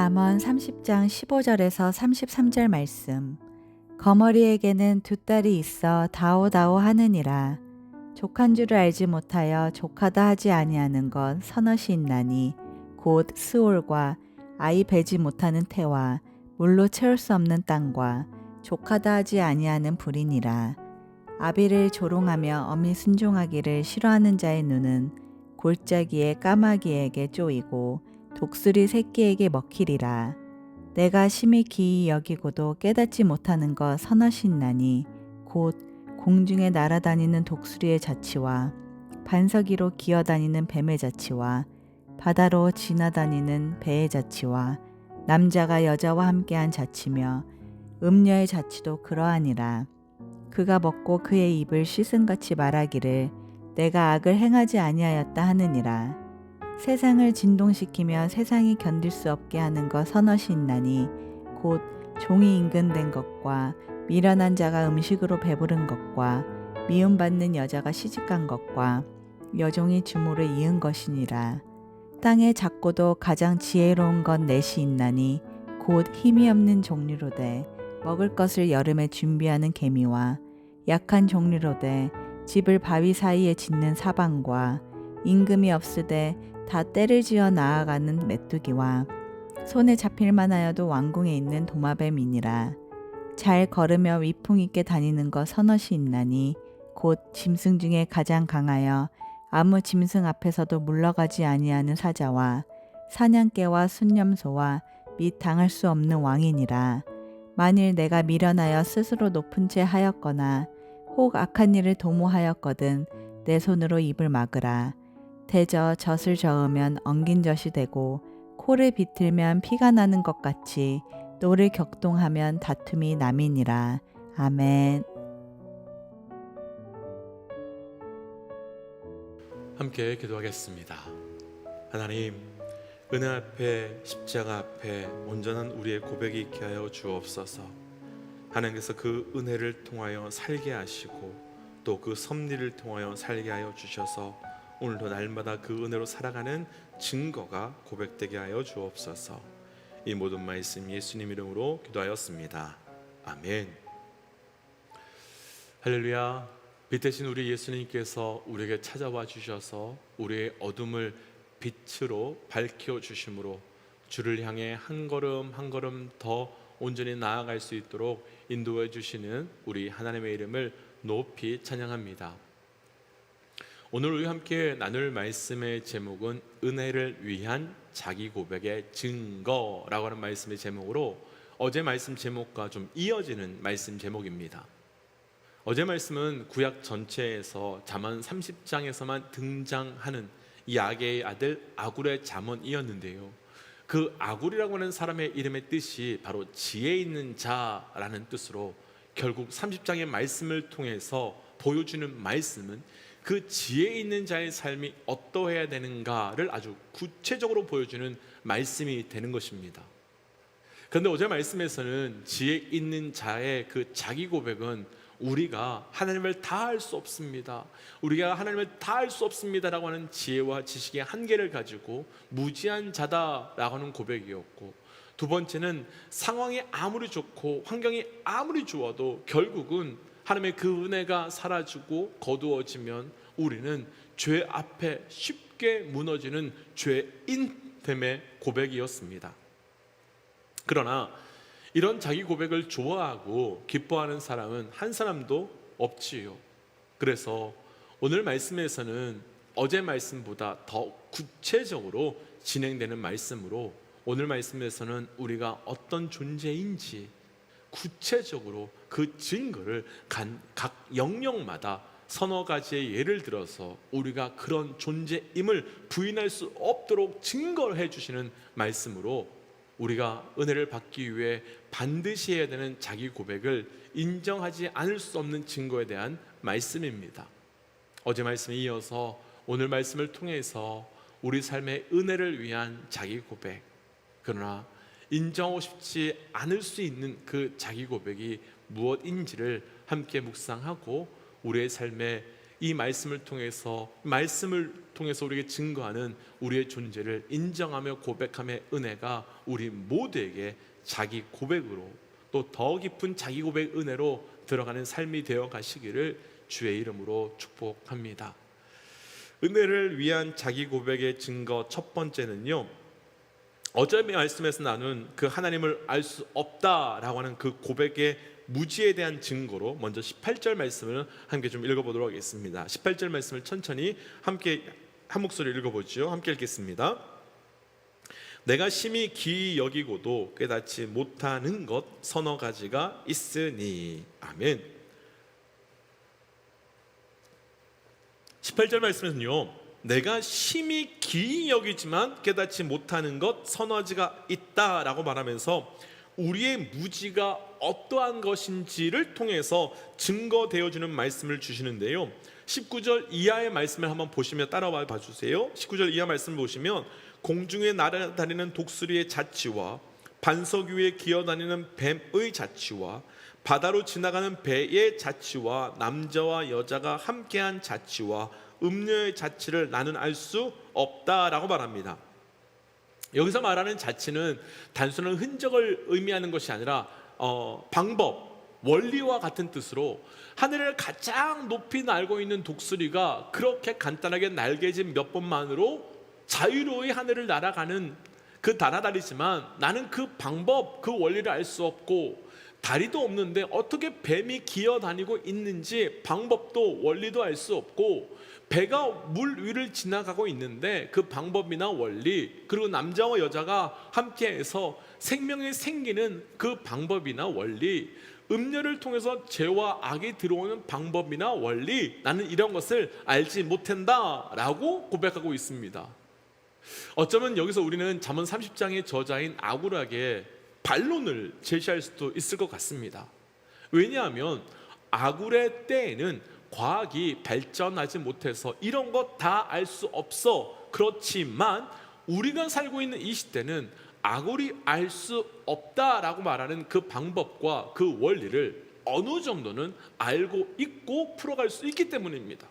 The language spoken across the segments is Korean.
잠언 30장 15절에서 33절 말씀. 거머리에게는 두 딸이 있어 다오다오 하느니라. 족한 줄을 알지 못하여 족하다 하지 아니하는 건 서너시 있나니 곧 스올과 아이 베지 못하는 태와 물로 채울 수 없는 땅과 족하다 하지 아니하는 불이니라. 아비를 조롱하며 어미 순종하기를 싫어하는 자의 눈은 골짜기에 까마귀에게 쪼이고 독수리 새끼에게 먹히리라. 내가 심히 기이 여기고도 깨닫지 못하는 것 있나니 곧 공중에 날아다니는 독수리의 자치와 반석이로 기어다니는 뱀의 자치와 바다로 지나다니는 배의 자치와 남자가 여자와 함께한 자치며 음녀의 자치도 그러하니라. 그가 먹고 그의 입을 씻은같이 말하기를 내가 악을 행하지 아니하였다 하느니라. 세상을 진동시키며 세상이 견딜 수 없게 하는 것 서너시 있나니 곧 종이 인근된 것과 미련한 자가 음식으로 배부른 것과 미움받는 여자가 시집간 것과 여종이 주모를 이은 것이니라. 땅의 작고도 가장 지혜로운 건 넷이 있나니 곧 힘이 없는 종류로되 먹을 것을 여름에 준비하는 개미와 약한 종류로되 집을 바위 사이에 짓는 사방과 임금이 없으되 다 때를 지어 나아가는 메뚜기와 손에 잡힐 만 하여도 왕궁에 있는 도마뱀이니라. 잘 걸으며 위풍 있게 다니는 것 서너시 있나니 곧 짐승 중에 가장 강하여 아무 짐승 앞에서도 물러가지 아니하는 사자와 사냥개와 순념소와 및 당할 수 없는 왕이니라. 만일 내가 미련하여 스스로 높은 채 하였거나 혹 악한 일을 도모하였거든 내 손으로 입을 막으라. 대저 젖을 저으면 엉긴 젖이 되고 코를 비틀면 피가 나는 것 같이 노를 격동하면 다툼이 남이니라. 아멘. 함께 기도하겠습니다. 하나님, 은혜 앞에 십자가 앞에 온전한 우리의 고백이 있게 하여 주옵소서. 하나님께서 그 은혜를 통하여 살게 하시고 또 그 섭리를 통하여 살게 하여 주셔서 오늘도 날마다 그 은혜로 살아가는 증거가 고백되게 하여 주옵소서. 이 모든 말씀 예수님 이름으로 기도하였습니다. 아멘. 할렐루야. 빛 대신 우리 예수님께서 우리에게 찾아와 주셔서 우리의 어둠을 빛으로 밝혀 주심으로 주를 향해 한 걸음 한 걸음 더 온전히 나아갈 수 있도록 인도해 주시는 우리 하나님의 이름을 높이 찬양합니다. 오늘 우리 함께 나눌 말씀의 제목은 은혜를 위한 자기 고백의 증거라고 하는 말씀의 제목으로 어제 말씀 제목과 좀 이어지는 말씀 제목입니다. 어제 말씀은 구약 전체에서 잠언 30장에서만 등장하는 야게의 아들 아굴의 잠언이었는데요. 그 아굴이라고 하는 사람의 이름의 뜻이 바로 지혜 있는 자라는 뜻으로 결국 30장의 말씀을 통해서 보여주는 말씀은 그 지혜 있는 자의 삶이 어떠해야 되는가를 아주 구체적으로 보여주는 말씀이 되는 것입니다. 그런데 어제 말씀에서는 지혜 있는 자의 그 자기 고백은 우리가 하나님을 다할수 없습니다. 우리가 하나님을 다할수 없습니다라고 하는 지혜와 지식의 한계를 가지고 무지한 자다라고 하는 고백이었고 두 번째는 상황이 아무리 좋고 환경이 아무리 좋아도 결국은 하나님의 그 은혜가 사라지고 거두어지면 우리는 죄 앞에 쉽게 무너지는 죄인됨의 고백이었습니다. 그러나 이런 자기 고백을 좋아하고 기뻐하는 사람은 한 사람도 없지요. 그래서 오늘 말씀에서는 어제 말씀보다 더 구체적으로 진행되는 말씀으로 오늘 말씀에서는 우리가 어떤 존재인지 구체적으로 그 증거를 간, 각 영역마다 서너 가지의 예를 들어서 우리가 그런 존재임을 부인할 수 없도록 증거를 해주시는 말씀으로 우리가 은혜를 받기 위해 반드시 해야 되는 자기 고백을 인정하지 않을 수 없는 증거에 대한 말씀입니다. 어제 말씀에 이어서 오늘 말씀을 통해서 우리 삶의 은혜를 위한 자기 고백, 그러나 인정하고 싶지 않을 수 있는 그 자기 고백이 무엇인지를 함께 묵상하고 우리의 삶에 이 말씀을 통해서 말씀을 통해서 우리에게 증거하는 우리의 존재를 인정하며 고백함의 은혜가 우리 모두에게 자기 고백으로 또 더 깊은 자기 고백 은혜로 들어가는 삶이 되어 가시기를 주의 이름으로 축복합니다. 은혜를 위한 자기 고백의 증거 첫 번째는요. 어제 말씀에서 나눈 그 하나님을 알 수 없다라고 하는 그 고백의 무지에 대한 증거로 먼저 18절 말씀을 함께 좀 읽어보도록 하겠습니다. 18절 말씀을 천천히 함께 한 목소리 읽어보죠. 함께 읽겠습니다. 내가 심히 기이 여기고도 깨닫지 못하는 것 서너 가지가 있으니 아멘. 18절 말씀에서는요. 내가 심히 기이 여기지만 깨닫지 못하는 것 가지가 있다라고 말하면서 우리의 무지가 어떠한 것인지를 통해서 증거되어 주는 말씀을 주시는데요. 19절 이하의 말씀을 한번 보시면 따라와 봐 주세요. 19절 이하 말씀 보시면 공중에 날아다니는 독수리의 자치와 반석 위에 기어다니는 뱀의 자치와 바다로 지나가는 배의 자치와 남자와 여자가 함께한 자치와 음녀의 자치를 나는 알 수 없다라고 말합니다. 여기서 말하는 자치는 단순한 흔적을 의미하는 것이 아니라 어, 방법, 원리와 같은 뜻으로 하늘을 가장 높이 날고 있는 독수리가 그렇게 간단하게 날개짓 몇 번만으로 자유로이 하늘을 날아가는 그 나라다리지만 나는 그 방법, 그 원리를 알 수 없고 다리도 없는데 어떻게 뱀이 기어 다니고 있는지 방법도 원리도 알 수 없고 배가 물 위를 지나가고 있는데 그 방법이나 원리 그리고 남자와 여자가 함께해서 생명이 생기는 그 방법이나 원리 음료를 통해서 죄와 악이 들어오는 방법이나 원리 나는 이런 것을 알지 못한다라고 고백하고 있습니다. 어쩌면 여기서 우리는 잠언 30장의 저자인 아구락의 반론을 제시할 수도 있을 것 같습니다. 왜냐하면 아굴의 때에는 과학이 발전하지 못해서 이런 것 다 알 수 없어. 그렇지만 우리가 살고 있는 이 시대는 아굴이 알 수 없다라고 말하는 그 방법과 그 원리를 어느 정도는 알고 있고 풀어갈 수 있기 때문입니다.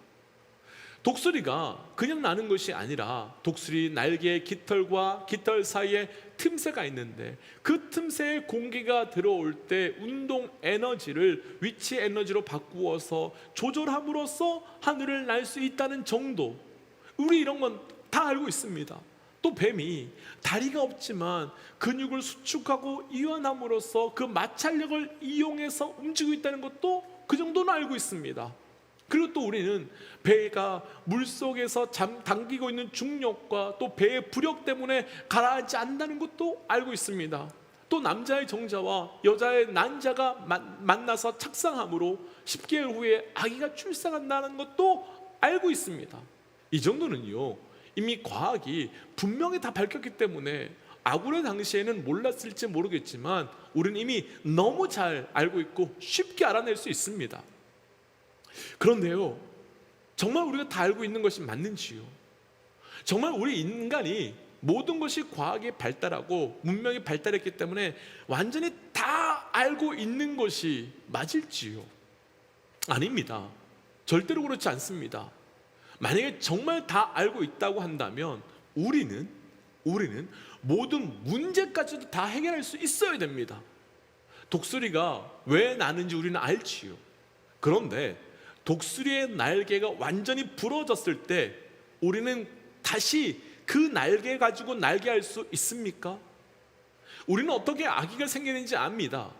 독수리가 그냥 나는 것이 아니라 독수리 날개의 깃털과 깃털 사이에 틈새가 있는데 그 틈새에 공기가 들어올 때 운동 에너지를 위치 에너지로 바꾸어서 조절함으로써 하늘을 날 수 있다는 정도. 우리 이런 건 다 알고 있습니다. 또 뱀이 다리가 없지만 근육을 수축하고 이완함으로써 그 마찰력을 이용해서 움직이고 있다는 것도 그 정도는 알고 있습니다. 그리고 또 우리는 배가 물 속에서 잠 당기고 있는 중력과 또 배의 부력 때문에 가라앉지 않는다는 것도 알고 있습니다. 또 남자의 정자와 여자의 난자가 만- 만나서 착상함으로 10개월 후에 아기가 출생한다는 것도 알고 있습니다. 이 정도는요. 이미 과학이 분명히 다 밝혔기 때문에 아구의 당시에는 몰랐을지 모르겠지만 우리는 이미 너무 잘 알고 있고 쉽게 알아낼 수 있습니다. 그런데요, 정말 우리가 다 알고 있는 것이 맞는지요? 정말 우리 인간이 모든 것이 과학이 발달하고 문명이 발달했기 때문에 완전히 다 알고 있는 것이 맞을지요? 아닙니다. 절대로 그렇지 않습니다. 만약에 정말 다 알고 있다고 한다면 우리는 우리는 모든 문제까지도 다 해결할 수 있어야 됩니다. 독수리가 왜 나는지 우리는 알지요. 그런데 독수리의 날개가 완전히 부러졌을 때 우리는 다시 그 날개 가지고 날개할 수 있습니까? 우리는 어떻게 아기가 생기는지 압니다.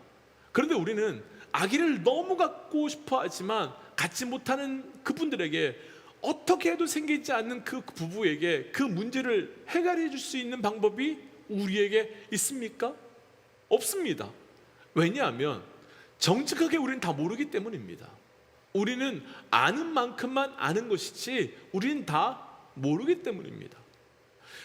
그런데 우리는 아기를 너무 갖고 싶어 하지만 갖지 못하는 그분들에게 어떻게 해도 생기지 않는 그 부부에게 그 문제를 해결해 줄 수 있는 방법이 우리에게 있습니까? 없습니다. 왜냐하면 정직하게 우리는 다 모르기 때문입니다. 우리는 아는 만큼만 아는 것이지 우리는 다 모르기 때문입니다.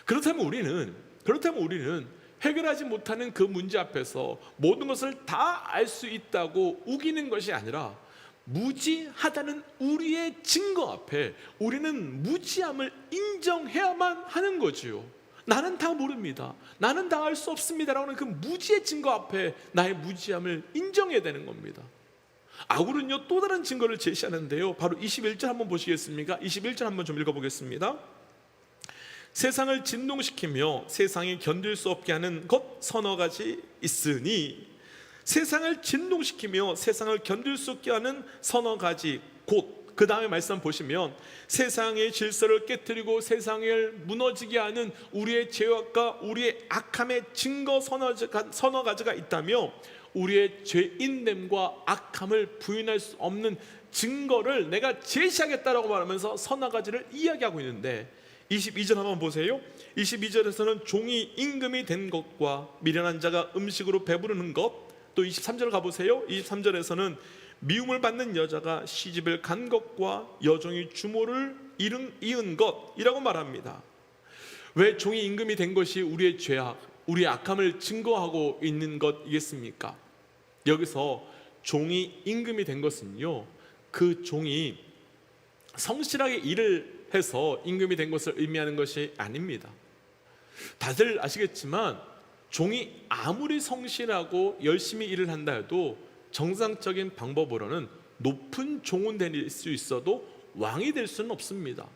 그렇다면 우리는 그렇다면 우리는 해결하지 못하는 그 문제 앞에서 모든 것을 다 알 수 있다고 우기는 것이 아니라 무지하다는 우리의 증거 앞에 우리는 무지함을 인정해야만 하는 거지요. 나는 다 모릅니다. 나는 다 알 수 없습니다라는 그 무지의 증거 앞에 나의 무지함을 인정해야 되는 겁니다. 아굴은요 또 다른 증거를 제시하는데요. 바로 21절 한번 보시겠습니까? 21절 한번 좀 읽어보겠습니다. 세상을 진동시키며 세상이 견딜 수 없게 하는 것 서너 가지 있으니 세상을 진동시키며 세상을 견딜 수 없게 하는 서너 가지 곧 그 다음에 말씀 보시면 세상의 질서를 깨뜨리고 세상을 무너지게 하는 우리의 죄악과 우리의 악함의 증거 서너 가지가 있다며 우리의 죄인됨과 악함을 부인할 수 없는 증거를 내가 제시하겠다라고 말하면서 서너 가지를 이야기하고 있는데 22절 한번 보세요. 22절에서는 종이 임금이 된 것과 미련한 자가 음식으로 배부르는 것. 또 23절 가보세요. 23절에서는 미움을 받는 여자가 시집을 간 것과 여종이 주모를 잃은, 이은 것이라고 말합니다. 왜 종이 임금이 된 것이 우리의 죄악, 우리의 악함을 증거하고 있는 것이겠습니까? 여기서 종이 임금이 된 것은요, 그 종이 성실하게 일을 해서 임금이 된 것을 의미하는 것이 아닙니다. 다들 아시겠지만 종이 아무리 성실하고 열심히 일을 한다 해도 정상적인 방법으로는 높은 종은 될 수 있어도 왕이 될 수는 없습니다.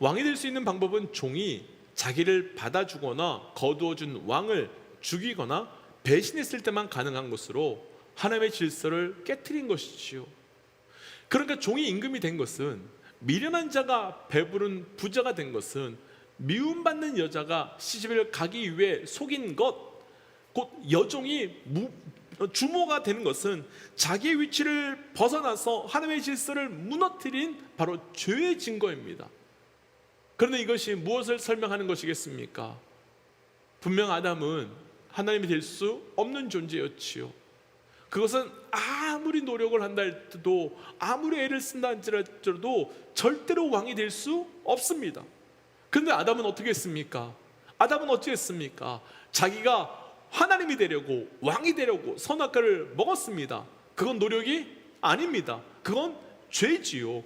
왕이 될 수 있는 방법은 종이 자기를 받아주거나 거두어준 왕을 죽이거나 배신했을 때만 가능한 것으로 하나님의 질서를 깨뜨린 것이지요. 그러니까 종이 임금이 된 것은 미련한 자가 배부른 부자가 된 것은 미움받는 여자가 시집을 가기 위해 속인 것, 곧 여종이 무, 주모가 되는 것은 자기의 위치를 벗어나서 하나님의 질서를 무너뜨린 바로 죄의 증거입니다. 그런데 이것이 무엇을 설명하는 것이겠습니까? 분명 아담은 하나님이 될 수 없는 존재였지요. 그것은 아무리 노력을 한다 할지라도 아무리 애를 쓴다 할지라도 절대로 왕이 될 수 없습니다. 근데 아담은 어떻게 했습니까? 아담은 어떻게 했습니까? 자기가 하나님이 되려고 왕이 되려고 선악과를 먹었습니다. 그건 노력이 아닙니다. 그건 죄지요.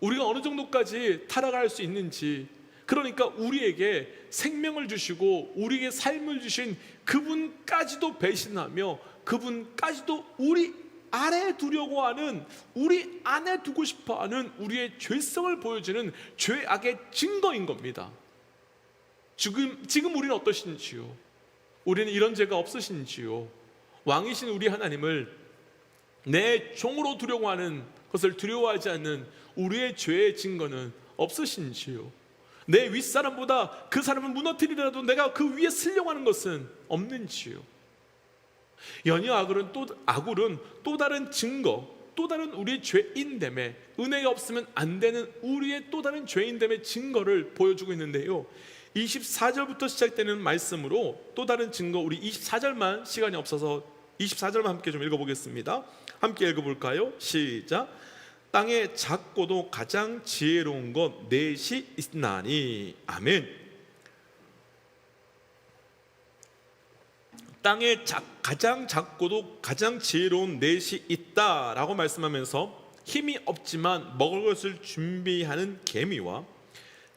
우리가 어느 정도까지 타락할 수 있는지 그러니까 우리에게 생명을 주시고 우리에게 삶을 주신 그분까지도 배신하며 그분까지도 우리 안에 두려고 하는 우리 안에 두고 싶어 하는 우리의 죄성을 보여주는 죄악의 증거인 겁니다. 지금 지금 우리는 어떠신지요? 우리는 이런 죄가 없으신지요? 왕이신 우리 하나님을 내 종으로 두려고 하는 것을 두려워하지 않는 우리의 죄의 증거는 없으신지요? 내 윗사람보다 그 사람을 무너뜨리더라도 내가 그 위에 쓰려고 하는 것은 없는지요? 연여 아굴은 또 아굴은 또 다른 증거, 또 다른 우리의 죄인됨에 은혜가 없으면 안 되는 우리의 또 다른 죄인됨의 증거를 보여주고 있는데요. 24절부터 시작되는 말씀으로 또 다른 증거 우리 24절만 시간이 없어서 24절만 함께 좀 읽어보겠습니다. 함께 읽어볼까요? 시작. 땅의 작고도 가장 지혜로운 것 넷이 있나니 아멘. 땅에 작- 가장 작고도 가장 지혜로운 넷이 있다라고 말씀하면서 힘이 없지만 먹을 것을 준비하는 개미와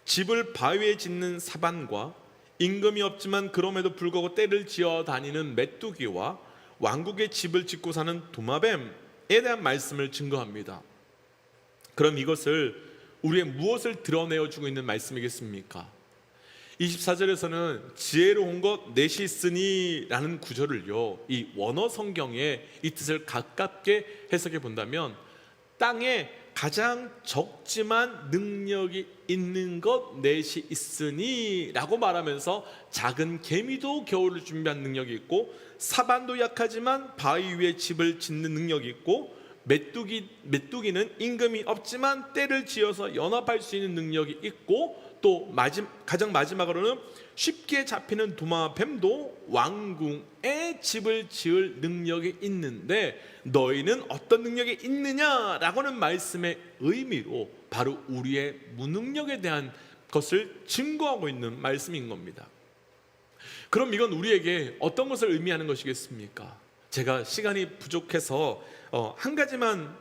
집을 바위에 짓는 사반과 임금이 없지만 그럼에도 불구하고 때를 지어 다니는 메뚜기와 왕국의 집을 짓고 사는 도마뱀에 대한 말씀을 증거합니다. 그럼 이것을 우리의 무엇을 드러내어 주고 있는 말씀이겠습니까? 24절에서는 지혜로운 것 넷이 있으니라는 구절을요. 이 원어 성경에 이 뜻을 가깝게 해석해 본다면 땅에 가장 적지만 능력이 있는 것 넷이 있으니라고 말하면서 작은 개미도 겨울을 준비한 능력이 있고 사반도 약하지만 바위 위에 집을 짓는 능력이 있고 메뚜기 메뚜기는 임금이 없지만 때를 지어서 연합할 수 있는 능력이 있고 또 마지, 가장 마지막으로는 쉽게 잡히는 도마뱀도 왕궁에 집을 지을 능력이 있는데 너희는 어떤 능력이 있느냐라고는 말씀의 의미로 바로 우리의 무능력에 대한 것을 증거하고 있는 말씀인 겁니다. 그럼 이건 우리에게 어떤 것을 의미하는 것이겠습니까? 제가 시간이 부족해서 어, 한 가지만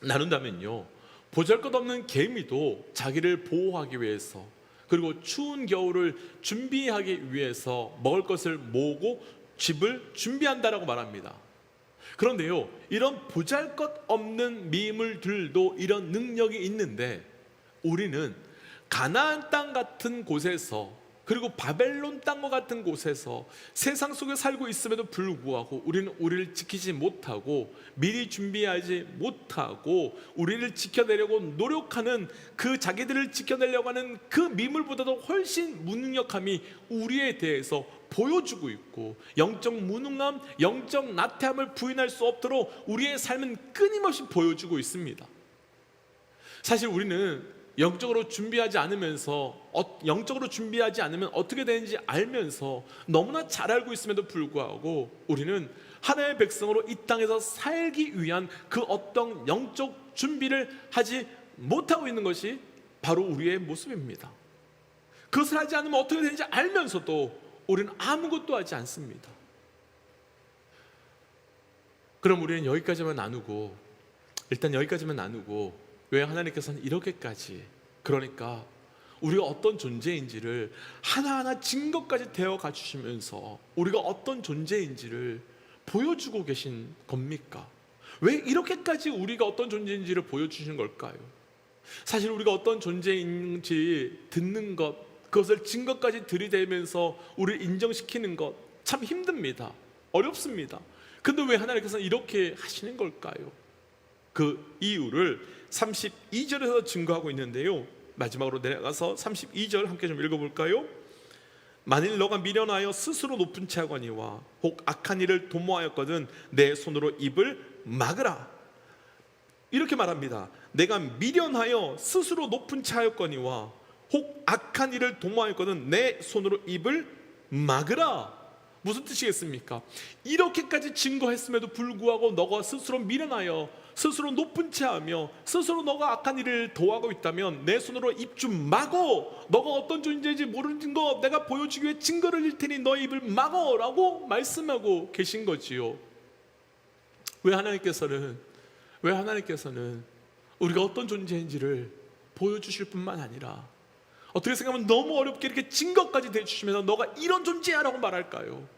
나눈다면요. 보잘것없는 개미도 자기를 보호하기 위해서 그리고 추운 겨울을 준비하기 위해서 먹을 것을 모으고 집을 준비한다라고 말합니다. 그런데요, 이런 보잘것 없는 미물들도 이런 능력이 있는데 우리는 가나안 땅 같은 곳에서 그리고 바벨론 땅과 같은 곳에서 세상 속에 살고 있음에도 불구하고 우리는 우리를 지키지 못하고 미리 준비하지 못하고 우리를 지켜내려고 노력하는 그 자기들을 지켜내려고 하는 그 미물보다도 훨씬 무능력함이 우리에 대해서 보여주고 있고 영적 무능함, 영적 나태함을 부인할 수 없도록 우리의 삶은 끊임없이 보여주고 있습니다. 사실 우리는 영적으로 준비하지 않으면서 어, 영적으로 준비하지 않으면 어떻게 되는지 알면서 너무나 잘 알고 있음에도 불구하고 우리는 하나의 백성으로 이 땅에서 살기 위한 그 어떤 영적 준비를 하지 못하고 있는 것이 바로 우리의 모습입니다. 그것을 하지 않으면 어떻게 되는지 알면서도 우리는 아무것도 하지 않습니다. 그럼 우리는 여기까지만 나누고 일단 여기까지만 나누고 왜 하나님께서는 이렇게까지 그러니까 우리가 어떤 존재인지를 하나하나 증거까지 되어 가주시면서 우리가 어떤 존재인지를 보여주고 계신 겁니까? 왜 이렇게까지 우리가 어떤 존재인지를 보여주시는 걸까요? 사실 우리가 어떤 존재인지 듣는 것, 그것을 증거까지 들이대면서 우리를 인정시키는 것 참 힘듭니다. 어렵습니다. 근데 왜 하나님께서는 이렇게 하시는 걸까요? 그 이유를 32절에서 증거하고 있는데요. 마지막으로 내려가서 32절 함께 좀 읽어볼까요? 만일 너가 미련하여 스스로 높은 채하거니와 혹 악한 일을 도모하였거든 내 손으로 입을 막으라. 이렇게 말합니다. 내가 미련하여 스스로 높은 채하였거니와 혹 악한 일을 도모하였거든 내 손으로 입을 막으라. 무슨 뜻이겠습니까? 이렇게까지 증거했음에도 불구하고 너가 스스로 미련하여 스스로 높은 채하며 스스로 너가 악한 일을 도하고 있다면 내 손으로 입 좀 막어 너가 어떤 존재인지 모르는 거 내가 보여주기 위해 증거를 일 테니 너의 입을 막어 라고 말씀하고 계신 거지요 왜 하나님께서는 왜 하나님께서는 우리가 어떤 존재인지를 보여주실 뿐만 아니라 어떻게 생각하면 너무 어렵게 이렇게 증거까지 대주시면서 너가 이런 존재야라고 말할까요?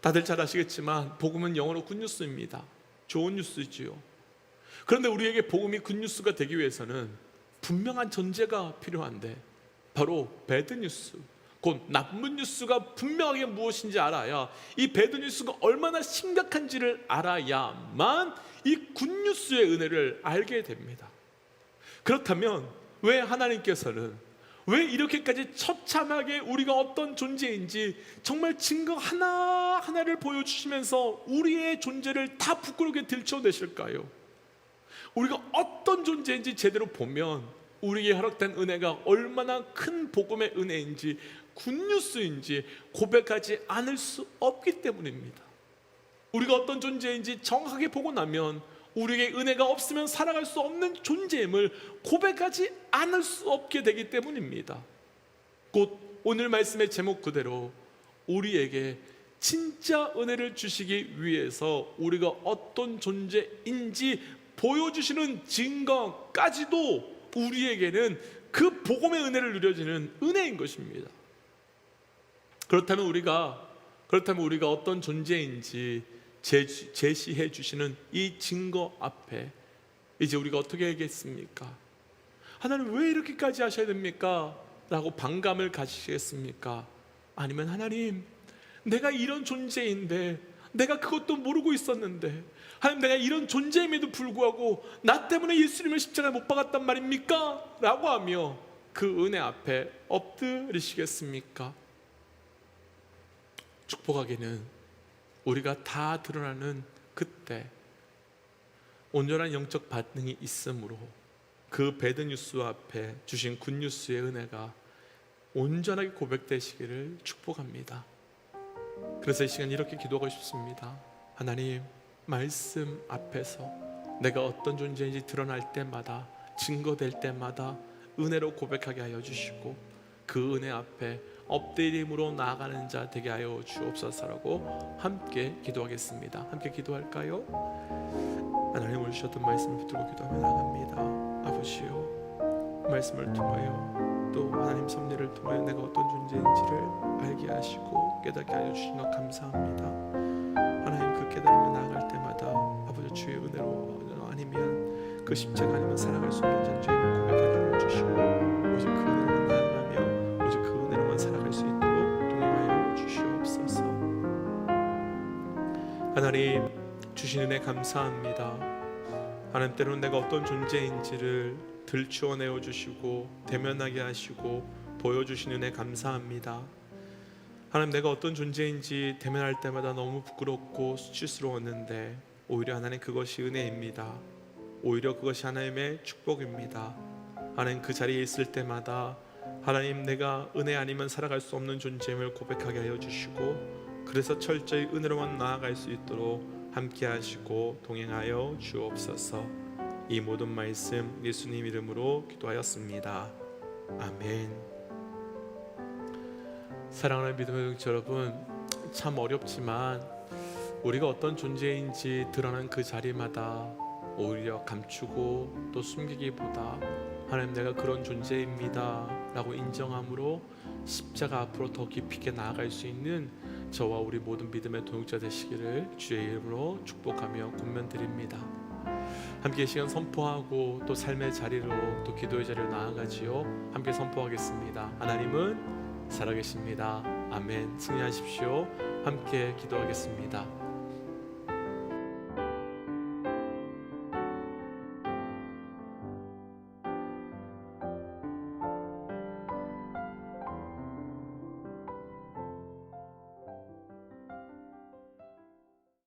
다들 잘 아시겠지만 복음은 영어로 굿뉴스입니다. 좋은 뉴스지요. 그런데 우리에게 복음이 굿뉴스가 되기 위해서는 분명한 전제가 필요한데 바로 배드 뉴스. 곧 나쁜 뉴스가 분명하게 무엇인지 알아야 이 배드 뉴스가 얼마나 심각한지를 알아야만 이 굿뉴스의 은혜를 알게 됩니다. 그렇다면 왜 하나님께서는 왜 이렇게까지 처참하게 우리가 어떤 존재인지 정말 증거 하나 하나를 보여주시면서 우리의 존재를 다 부끄럽게 들춰내실까요? 우리가 어떤 존재인지 제대로 보면 우리에게 허락된 은혜가 얼마나 큰 복음의 은혜인지 굿뉴스인지 고백하지 않을 수 없기 때문입니다. 우리가 어떤 존재인지 정확하게 보고 나면 우리에게 은혜가 없으면 살아갈 수 없는 존재임을 고백하지 않을 수 없게 되기 때문입니다. 곧 오늘 말씀의 제목 그대로 우리에게 진짜 은혜를 주시기 위해서 우리가 어떤 존재인지 보여주시는 증거까지도 우리에게는 그 복음의 은혜를 누려지는 은혜인 것입니다. 그렇다면 우리가 그렇다면 우리가 어떤 존재인지 제시- 제시해 주시는 이 증거 앞에 이제 우리가 어떻게 하겠습니까? 하나님 왜 이렇게까지 하셔야 됩니까? 라고 반감을 가지시겠습니까? 아니면 하나님 내가 이런 존재인데 내가 그것도 모르고 있었는데 하나님 내가 이런 존재임에도 불구하고 나 때문에 예수님을 십자가에 못 박았단 말입니까? 라고 하며 그 은혜 앞에 엎드리시겠습니까? 축복하기는 우리가 다 드러나는 그때 온전한 영적 반응이 있으므로 그 배드 뉴스 앞에 주신 굿 뉴스의 은혜가 온전하게 고백되시기를 축복합니다. 그래서 이 시간 이렇게 기도하고 싶습니다. 하나님 말씀 앞에서 내가 어떤 존재인지 드러날 때마다 증거될 때마다 은혜로 고백하게 하여 주시고 그 은혜 앞에 엎드림으로 나아가는 자 되게 하여 주옵소서라고 함께 기도하겠습니다. 함께 기도할까요? 하나님 주셨던 말씀을 붙들고 기도하며 나갑니다. 아버지요 말씀을 통하여 또 하나님 섭리를 통하여 내가 어떤 존재인지를 알게 하시고 깨닫게 하여 주시는 것 감사합니다. 하나님 그 깨달음에 나아갈 때마다 아버지 주의 은혜로 아니면 그 십자가 아니면 살아갈 수 없는 존재임을 고백하게 주시고 오직 그 은혜로 하나님 주신 은혜 감사합니다. 하나님 때로는 내가 어떤 존재인지를 들추어 내어 주시고 대면하게 하시고 보여주신 은혜 감사합니다. 하나님 내가 어떤 존재인지 대면할 때마다 너무 부끄럽고 수치스러웠는데 오히려 하나님 그것이 은혜입니다. 오히려 그것이 하나님의 축복입니다. 하나님 그 자리에 있을 때마다 하나님 내가 은혜 아니면 살아갈 수 없는 존재임을 고백하게 하여 주시고 그래서 철저히 은혜로만 나아갈 수 있도록 함께 하시고 동행하여 주옵소서. 이 모든 말씀 예수님 이름으로 기도하였습니다. 아멘. 사랑하는 믿음의 동지 여러분, 참 어렵지만 우리가 어떤 존재인지 드러난 그 자리마다 오히려 감추고 또 숨기기보다 하나님 내가 그런 존재입니다 라고 인정함으로 십자가 앞으로 더 깊이 있게 나아갈 수 있는 저와 우리 모든 믿음의 동역자 되시기를 주의 이름으로 축복하며 권면드립니다. 함께 이 시간 선포하고 또 삶의 자리로 또 기도의 자리로 나아가지요. 함께 선포하겠습니다. 하나님은 살아계십니다. 아멘. 승리하십시오. 함께 기도하겠습니다.